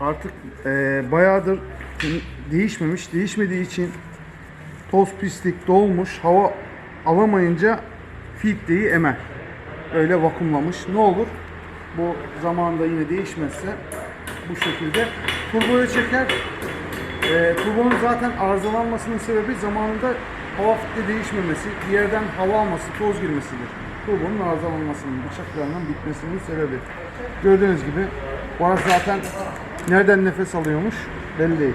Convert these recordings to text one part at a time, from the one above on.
artık e, bayağıdır değişmemiş. Değişmediği için toz pislik dolmuş. Hava alamayınca filtreyi emer. Öyle vakumlamış. Ne olur? Bu zamanında yine değişmezse bu şekilde turboya çeker. E, turbonun zaten arızalanmasının sebebi zamanında hava filtre değişmemesi, bir yerden hava alması, toz girmesidir. Turbonun arızalanmasının, bıçaklarının bitmesinin sebebi. Gördüğünüz gibi arada zaten nereden nefes alıyormuş belli değil.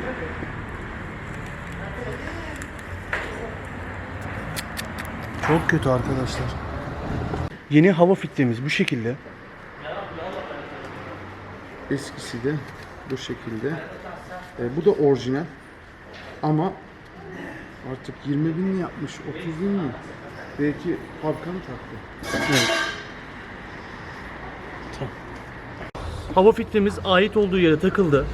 Çok kötü arkadaşlar. Yeni hava filtremiz bu şekilde. Eskisi de bu şekilde. E, bu da orijinal. Ama artık 20 bin mi yapmış, 30 bin mi? Belki mı taktı? Evet. Hava filtremiz ait olduğu yere takıldı.